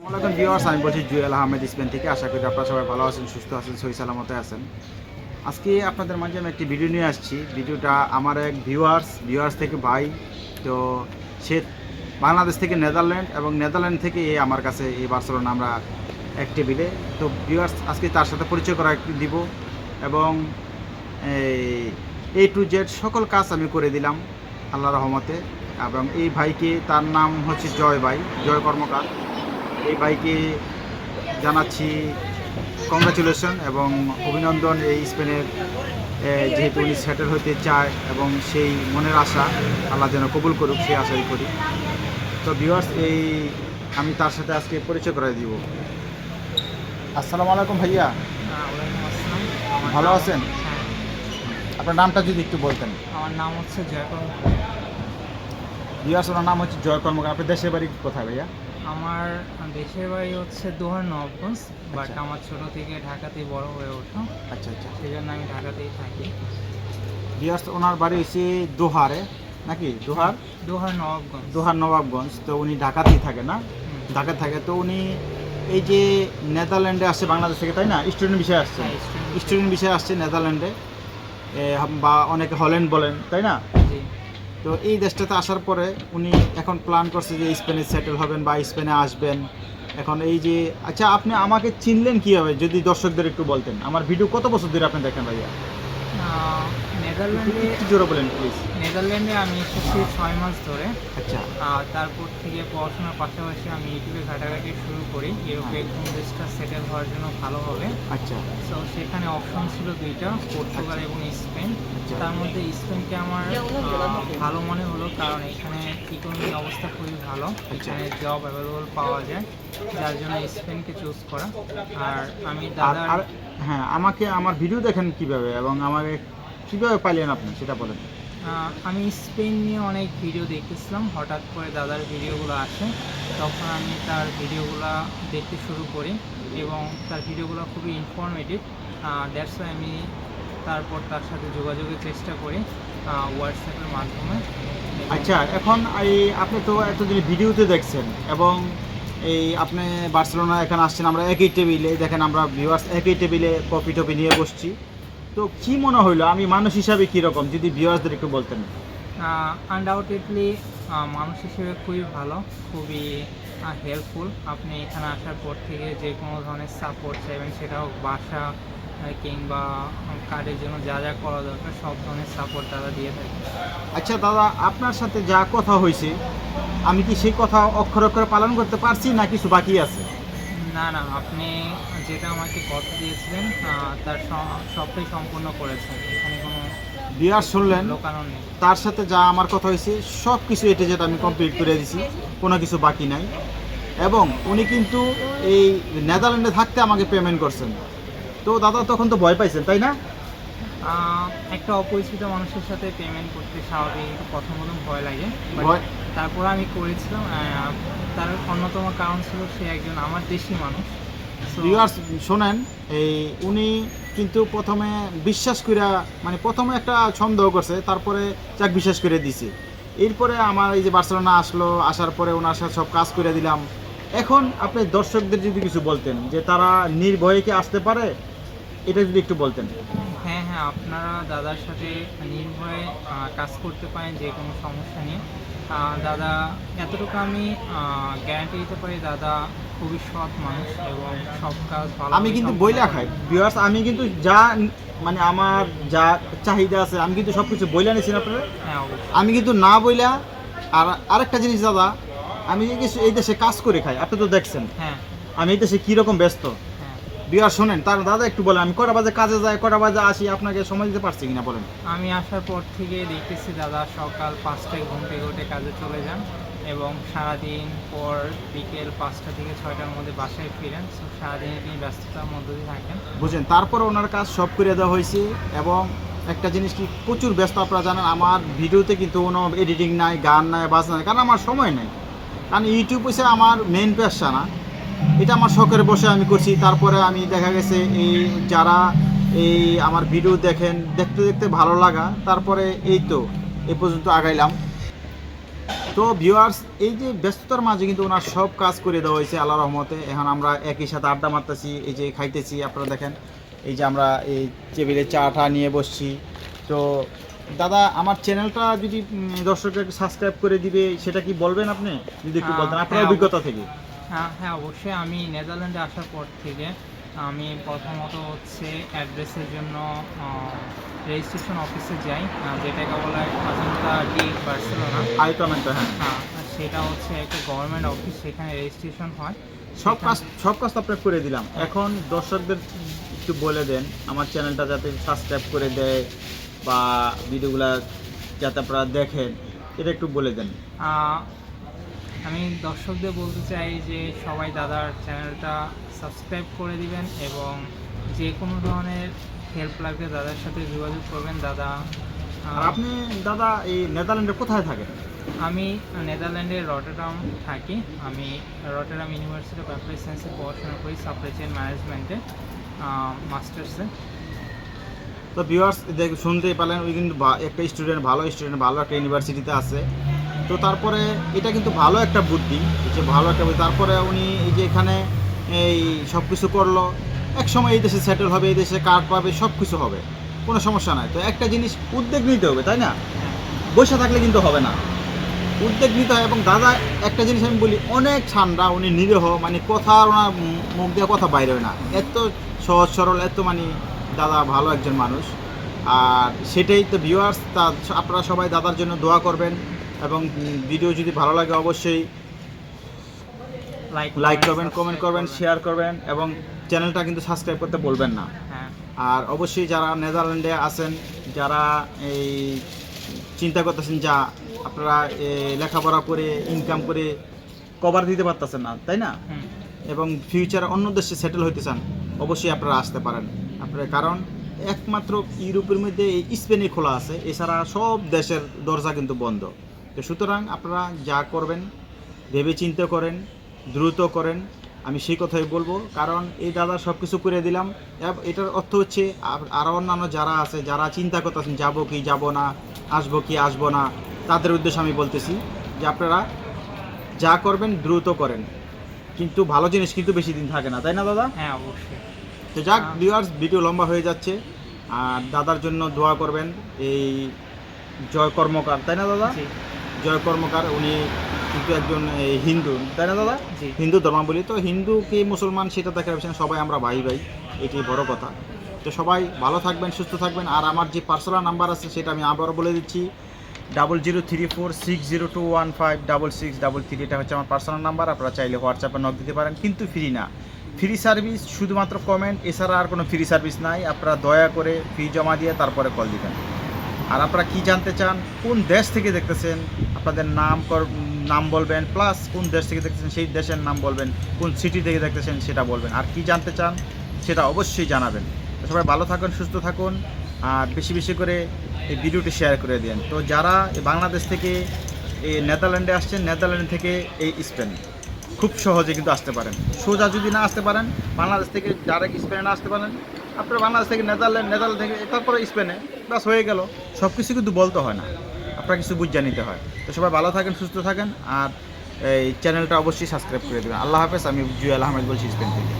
আসসালামাইকুম ভিউয়ার্স, আমি বলছি জুয়েল আহমেদ স্পেন থেকে। আশা করি আপনারা সবাই ভালো আছেন, সুস্থ আছেন, সহি সালামতে আছেন। আজকে আপনাদের মাঝে আমি একটি ভিডিও নিয়ে আসছি। ভিডিওটা আমার এক ভিউয়ার্স ভিউয়ার্স থেকে ভাই, তো সে বাংলাদেশ থেকে নেদারল্যান্ড এবং নেদারল্যান্ড থেকে এ আমার কাছে এই বার্সেলোনা আমরা এক টেবিলে তো ভিউয়ার্স, আজকে তার সাথে পরিচয় করা দিব এবং এ টু জেড সকল কাজ আমি করে দিলাম আল্লাহ রহমতে। এবং এই ভাইকে তার নাম হচ্ছে জয় ভাই, জয় কর্মকার। এই ভাইকে জানাচ্ছি কংগ্রাচুলেশন এবং অভিনন্দন এই স্পেনের যেহেতু উনি সেটেল হতে চায় এবং সেই মনের আশা আল্লাহ যেন কবুল করুক সেই আশাই করি। তো ভিউয়ার্স এই আমি তার সাথে আজকে পরিচয় করে দিব। আসসালামু আলাইকুম ভাইয়া ভালো আছেন? হ্যাঁ। আপনার নামটা যদি একটু বলতেন। আমার নাম হচ্ছে জয়কর ভিউয়ার্স ওনার নাম হচ্ছে জয় কর্মকার। আপনার দেশের বাড়ি কোথায় ভাইয়া? আমার দেশের বাড়ি হচ্ছে দোহার নবগঞ্জ বাট আচ্ছা। আমার ছোট থেকে ঢাকাতেই বড় হয়ে ওঠা। আচ্ছা আচ্ছা। সেই জন্য আমি ঢাকাতেই থাকি। ভিউয়ার্স ওনার বাড়ি হচ্ছে দোহারে নাকি? দোহার? দোহার নবাবগঞ্জ। দোহার নবাবগঞ্জ তো উনি ঢাকাতেই থাকে না? হুম। ঢাকা থাকে তো উনি এই যে নেদারল্যান্ডে আসছে বাংলাদেশ থেকে তাই না? স্টুডেন্ট বিষয়ে আসছে। হ্যাঁ, স্টুডেন্ট বিষয়ে। আসছে নেদারল্যান্ডে। বা অনেকে হল্যান্ড বলেন তাই না? তো এই দেশটাতে আসার পরে উনি এখন প্ল্যান করছে যে স্পেনে সেটেল হবেন বা স্পেনে আসবেন। এখন এই যে আচ্ছা আপনি আমাকে চিনলেন কীভাবে? যদি দর্শকদের একটু বলতেন। আমার ভিডিও কত বছর ধরে আপনি দেখেন ভাইয়া? নেদারল্যান্ডে একটু জোরে বলেন প্লিজ নেদারল্যান্ডে আমি এসেছি ছয় মাস ধরে। আচ্ছা। আর তারপর থেকে পড়াশোনার পাশাপাশি আমি ইউটিউবে ঘাটাঘাটি শুরু করি। ইউরোপে কোন দেশটা সেটেল হওয়ার জন্য ভালো হবে। আচ্ছা। তো সেখানে অপশন ছিল দুইটা পর্তুগাল এবং স্পেন। আচ্ছা। তার মধ্যে স্পেনকে আমার ভালো মনে হলো কারণ এখানে ইকোনমিক অবস্থা খুবই ভালো। এখানে জব অ্যাভেলেবল পাওয়া যায় যার জন্য স্পেনকে চুজ করা। আর আমি আর দাদার হ্যাঁ আমাকে আমার ভিডিও দেখেন কীভাবে এবং আমাকে কীভাবে পাইলেন আপনি? সেটা বলেন। আমি স্পেন নিয়ে অনেক ভিডিও দেখতেছিলাম। হঠাৎ করে দাদার ভিডিওগুলো আসে। তখন আমি তার ভিডিওগুলো দেখতে শুরু করি এবং তার ভিডিওগুলো খুবই ইনফরমেটিভ দ্যাটস আমি তারপর তার সাথে যোগাযোগের চেষ্টা করি হোয়াটসঅ্যাপের মাধ্যমে। আচ্ছা এখন এই আপনি তো এতদিন ভিডিওতে দেখছেন এবং এই আপনি বার্সেলোনা এখানে আসছেন আমরা একই টেবিলে দেখেন আমরা ভিউয়ার্স একই টেবিলে কপি টপি নিয়ে বসছি। তো কি মনে হইল? আমি মানুষ হিসাবে কীরকম যদি ভিউয়ার্সদের একটু বলতেন। আনডাউটেডলি মানুষ হিসেবে খুবই ভালো খুবই হেল্পফুল আপনি এখানে আসার পর থেকে যে কোনো ধরনের সাপোর্ট চাইবেন সেটা হোক বাসা কিংবা কার্ডের জন্য যা যা করা দরকার সব ধরনের সাপোর্ট দাদা দিয়ে থাকে। আচ্ছা দাদা আপনার সাথে যা কথা হয়েছে আমি কি সেই কথা অক্ষর অক্ষরে পালন করতে পারছি না কিছু বাকি আছে? না না আপনি যেটা আমাকে কথা দিয়েছিলেন তার সবটাই সম্পূর্ণ করেছেন। এখানে কোনো বিয়ার শুনলেন। তার সাথে যা আমার কথা হয়েছে সব কিছু এটা যেটা আমি কমপ্লিট করে দিয়েছি কোনো কিছু বাকি নাই। এবং উনি কিন্তু এই নেদারল্যান্ডে থাকতে আমাকে পেমেন্ট করছেন। তো দাদা তখন তো ভয় পাইছেন তাই না? একটা অপরিচিত মানুষের সাথে পেমেন্ট করতে স্বাভাবিক প্রথম প্রথম ভয় লাগে। ভয়- তারপর আমি করেছিলাম তার অন্যতম কারণ ছিল সে একজন আমার দেশি মানুষ। ভিউয়ার্স শোনেন এই উনি কিন্তু প্রথমে বিশ্বাস করে মানে প্রথমে একটা সন্দেহ করছে তারপরে যাক বিশ্বাস করে দিছে। এরপরে আমার এই যে বার্সেলোনা আসলো আসার পরে ওনার সাথে সব কাজ করে দিলাম। এখন আপনি দর্শকদের যদি কিছু বলতেন যে তারা নির্ভয়ে কি আসতে পারে এটা যদি একটু বলতেন। আপনারা দাদার সাথে নির্ভয়ে কাজ করতে পারেন যে কোনো সমস্যা নিয়ে দাদা এতটুকু আমি গ্যারান্টি দিতে পারি দাদা খুবই সৎ মানুষ এবং সব কাজ ভালো আমি কিন্তু বইলা খাই। ভিউয়ার্স আমি কিন্তু যা মানে আমার যা চাহিদা আছে আমি কিন্তু সব কিছু বইলা নিয়েছি না আপনারা। হ্যাঁ আমি কিন্তু না বইলা আর আরেকটা জিনিস দাদা আমি এই দেশে- এই দেশে কাজ করে খাই আপনি তো দেখছেন। হ্যাঁ। আমি এই দেশে কীরকম ব্যস্ত? বিয়ার শোনেন তার দাদা একটু বলেন আমি কটা বাজে কাজে যাই কটা বাজে আসি আপনাকে সময় দিতে পারছি কিনা বলেন? আমি আসার পর থেকে দেখতেছি দাদা সকাল পাঁচটায় ঘুম থেকে উঠে কাজে চলে যান এবং সারাদিন পর বিকেল পাঁচটা থেকে ছয়টার মধ্যে বাসায় ফিরেন। সারাদিনে তিনি ব্যস্ততার মধ্যে দিয়ে থাকেন। বুঝলেন তারপর ওনার কাজ সব করে দেওয়া হয়েছে এবং একটা জিনিস কি প্রচুর ব্যস্ত আপনারা জানেন আমার ভিডিওতে কিন্তু কোনো এডিটিং নাই গান নাই বাজনা নাই কারণ আমার সময় নেই। কারণ ইউটিউব হচ্ছে আমার মেন পেশা না। এটা আমার শখের বসে আমি করছি। তারপরে আমি দেখা গেছে এই যারা এই আমার ভিডিও দেখেন দেখতে দেখতে ভালো লাগা তারপরে এই তো এ পর্যন্ত আগাইলাম। তো ভিউয়ার্স এই যে ব্যস্ততার মাঝে কিন্তু ওনার সব কাজ করে দেওয়া হয়েছে আল্লাহ রহমতে। এখন আমরা একই সাথে আড্ডা মারতেছি এই যে খাইতেছি আপনারা দেখেন। এই যে আমরা এই টেবিলে চাটা নিয়ে বসছি। তো দাদা আমার চ্যানেলটা যদি উম, দর্শকরা সাবস্ক্রাইব করে দিবে সেটা কি বলবেন আপনি? যদি একটু বলতেন আপনার হ্যাঁ, অভিজ্ঞতা থেকে। হ্যাঁ হ্যাঁ অবশ্যই আমি নেদারল্যান্ডে আসার পর থেকে আমি প্রথমত হচ্ছে অ্যাড্রেসের জন্য রেজিস্ট্রেশন অফিসে যাই যেটাকে বলা হয় অজন্তা ডি বার্সেলোনা। আইকমেন্টটা হ্যাঁ। হ্যাঁ সেটা হচ্ছে একটা গভর্নমেন্ট অফিস সেখানে রেজিস্ট্রেশন হয়। সব কাজ সব কাজ তো আপনার করে দিলাম। এখন দর্শকদের একটু বলে দেন আমার চ্যানেলটা যাতে সাবস্ক্রাইব করে দেয় বা ভিডিওগুলা যাতে আপনারা দেখেন এটা একটু বলে দেন। আমি দর্শকদের বলতে চাই যে সবাই দাদার চ্যানেলটা সাবস্ক্রাইব করে দিবেন এবং যে কোনো ধরনের হেল্প লাগবে দাদার সাথে যোগাযোগ করবেন। দাদা আর আপনি দাদা এই নেদারল্যান্ডে কোথায় থাকেন? আমি নেদারল্যান্ডের রটারডাম থাকি। আমি রটারডাম ইউনিভার্সিটি অফ অ্যাপ্লাই সায়েন্সে পড়াশোনা করি সাপ্লাই চেন ম্যানেজমেন্টে মাস্টার্সে। তো ভিউয়ার্স দেখ শুনতেই পারলেন ওই কিন্তু একটা স্টুডেন্ট ভালো স্টুডেন্ট ভালো একটা ইউনিভার্সিটিতে আছে। তো তারপরে এটা কিন্তু ভালো একটা বুদ্ধি যে ভালো একটা বুদ্ধি। তারপরে উনি এই যে এখানে এই সব কিছু করল এক সময় এই দেশে সেটেল হবে, এই দেশে কার্ড পাবে সব কিছু হবে, কোনো সমস্যা নাই। তো একটা জিনিস উদ্যোগ নিতে হবে, তাই না? বসে থাকলে কিন্তু হবে না। উদ্যোগ নিতে হয় এবং দাদা, একটা জিনিস আমি বলি, অনেক ঠান্ডা উনি নিরীহ মানে কথা ওনার মুখ দিয়ে কথা বাইরে হয় না। এত সহজ সরল, এত মানে দাদা ভালো একজন মানুষ। আর সেটাই তো ভিউয়ার্স তা আপনারা সবাই দাদার জন্য দোয়া করবেন। এবং ভিডিও যদি ভালো লাগে অবশ্যই লাইক লাইক করবেন কমেন্ট করবেন শেয়ার করবেন এবং চ্যানেলটা কিন্তু সাবস্ক্রাইব করতে বলবেন না। হ্যাঁ। আর অবশ্যই যারা নেদারল্যান্ডে আছেন যারা এই চিন্তা করতেছেন যা আপনারা লেখাপড়া করে ইনকাম করে কভার দিতে পারতেছেন না তাই না? এবং ফিউচারে অন্য দেশে সেটেল হইতে চান অবশ্যই আপনারা আসতে পারেন। আপনারা কারণ একমাত্র ইউরোপের মধ্যে এই স্পেনে খোলা আছে এছাড়া সব দেশের দরজা কিন্তু বন্ধ। তো সুতরাং আপনারা যা করবেন ভেবে চিন্তে করেন দ্রুত করেন আমি সেই কথাই বলব। কারণ এই দাদা সব কিছু করে দিলাম। এটার অর্থ হচ্ছে আর- আরও অন্যান্য যারা আছে যারা চিন্তা করতেছেন যাব কি যাব না আসব কি আসব না? তাদের উদ্দেশ্যে আমি বলতেছি যে আপনারা যা করবেন দ্রুত করেন। কিন্তু ভালো জিনিস কিন্তু বেশি দিন থাকে না তাই না দাদা? হ্যাঁ অবশ্যই। তো যাক। ভিউয়ার্স ভিডিও লম্বা হয়ে যাচ্ছে। আর দাদার জন্য দোয়া করবেন এই জয় কর্মকার তাই না দাদা? জয় কর্মকার উনি কিন্তু একজন হিন্দু তাই না দাদা? হিন্দু ধর্মাবলী তো হিন্দু কি মুসলমান সেটা বিষয় না, সবাই আমরা ভাই ভাই এটি বড় কথা। তো সবাই ভালো থাকবেন সুস্থ থাকবেন। আর আমার যে পার্সোনাল নাম্বার আছে সেটা আমি আবারও বলে দিচ্ছি। Double zero three four six zero two one five double six double three এটা হচ্ছে আমার পার্সোনাল নাম্বার। আপনারা চাইলে হোয়াটসঅ্যাপে নক দিতে পারেন কিন্তু ফ্রি না। ফ্রি সার্ভিস শুধুমাত্র কমেন্ট এছাড়া আর কোনো ফ্রি সার্ভিস নাই। আপনারা দয়া করে ফি জমা দিয়ে তারপরে কল দিবেন। আর আপনারা কি জানতে চান, কোন দেশ থেকে দেখতেছেন, আপনাদের নাম নাম বলবেন প্লাস কোন দেশ থেকে দেখতেছেন, সেই দেশের নাম বলবেন, কোন সিটি থেকে দেখতেছেন, সেটা বলবেন। আর কি জানতে চান, সেটা অবশ্যই জানাবেন। সবাই ভালো থাকুন, সুস্থ থাকুন, আর বেশি বেশি করে এই ভিডিওটি শেয়ার করে দেন তো যারা বাংলাদেশ থেকে এই নেদারল্যান্ডে আসছেন, নেদারল্যান্ড থেকে এই স্পেন, খুব সহজে কিন্তু আসতে পারেন। সোজা যদি না আসতে পারেন, বাংলাদেশ থেকে ডাইরেক্ট স্পেনে না আসতে পারেন। আপনারা বাংলাদেশ থেকে নেদারল্যান্ড নেদারল্যান্ড থেকে, তারপরে স্পেনে। বাস হয়ে গেল। সব কিছু কিন্তু বলতে হয় না। আপনার কিছু বুঝে নিতে হয়। তো সবাই ভালো থাকেন, সুস্থ থাকেন, আর এই চ্যানেলটা অবশ্যই সাবস্ক্রাইব করে দেবেন। আল্লাহ হাফেজ, আমি জুয়েল আহমেদ বলছি স্পেন থেকে।